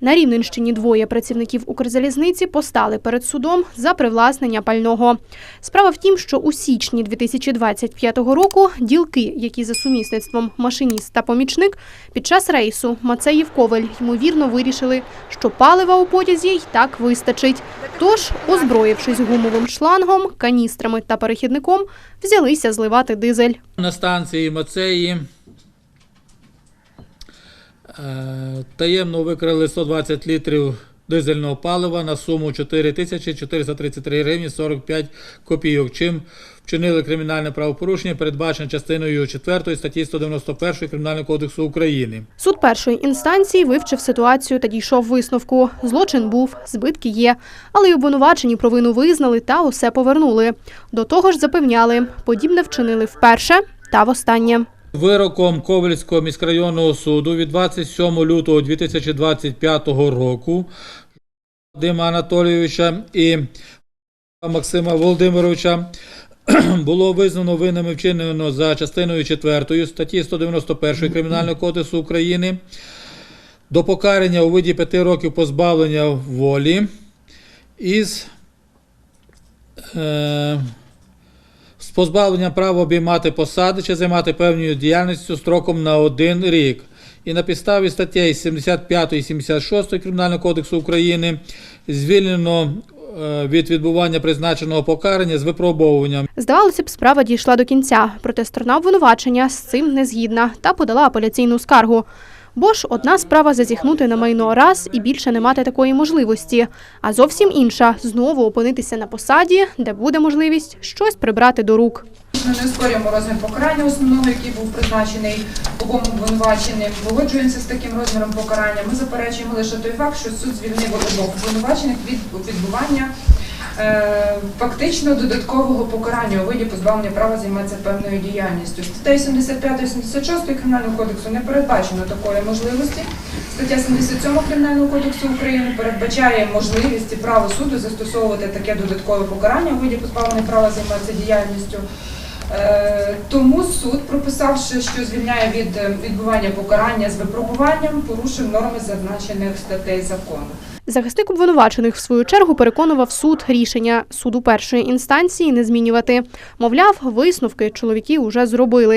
На Рівненщині двоє працівників Укрзалізниці постали перед судом за привласнення пального. Справа в тім, що у січні 2025 року ділки, які за сумісництвом машиніст та помічник, під час рейсу Мацеїв Ковель ймовірно вирішили, що палива у потязі й так вистачить. Тож, озброївшись гумовим шлангом, каністрами та перехідником, взялися зливати дизель. На станції Мацеї таємно викрали 120 літрів дизельного палива на суму 4433 гривні 45 копійок, чим вчинили кримінальне правопорушення, передбачене частиною 4 статті 191 Кримінального кодексу України. Суд першої інстанції вивчив ситуацію та дійшов висновку. Злочин був, збитки є, але й обвинувачені провину визнали та усе повернули. До того ж запевняли, подібне вчинили вперше та востаннє. Вироком Ковельського міськрайонного суду від 27 лютого 2025 року Вадима Анатолійовича і Максима Володимировича було визнано винними вчинено за частиною 4 статті 191 Кримінального кодексу України до покарання у виді 5 років позбавлення волі із е, з позбавленням права обіймати посади чи займати певною діяльністю строком на один рік. І на підставі статей 75 і 76 Кримінального кодексу України звільнено е, від відбування призначеного покарання з випробовуванням. Здавалося б, справа дійшла до кінця, проте сторона обвинувачення з цим не згідна та подала апеляційну скаргу. Бо ж одна справа зазіхнути на майно раз і більше не мати такої можливості, а зовсім інша знову опинитися на посаді, де буде можливість щось прибрати до рук. Ми не оспорюємо розмір покарання основного, який був призначений обом обвинуваченим. Погоджуємося з таким розміром покарання. Ми заперечуємо лише той факт, що суд звільнив обох обвинувачених від відбування фактично додаткового покарання у виді позбавлення права займатися певною діяльністю. Статтею 75 і 76 Кримінального кодексу не передбачено такої можливості. Стаття 77 Кримінального кодексу України передбачає можливість і право суду застосовувати таке додаткове покарання у виді позбавлення права займатися діяльністю. Е, Тому суд, прописавши, що звільняє від е, відбування покарання з випробуванням, порушив норми зазначених статей закону. Захисник обвинувачених в свою чергу переконував суд рішення суду першої інстанції не змінювати. Мовляв, висновки чоловіки вже зробили.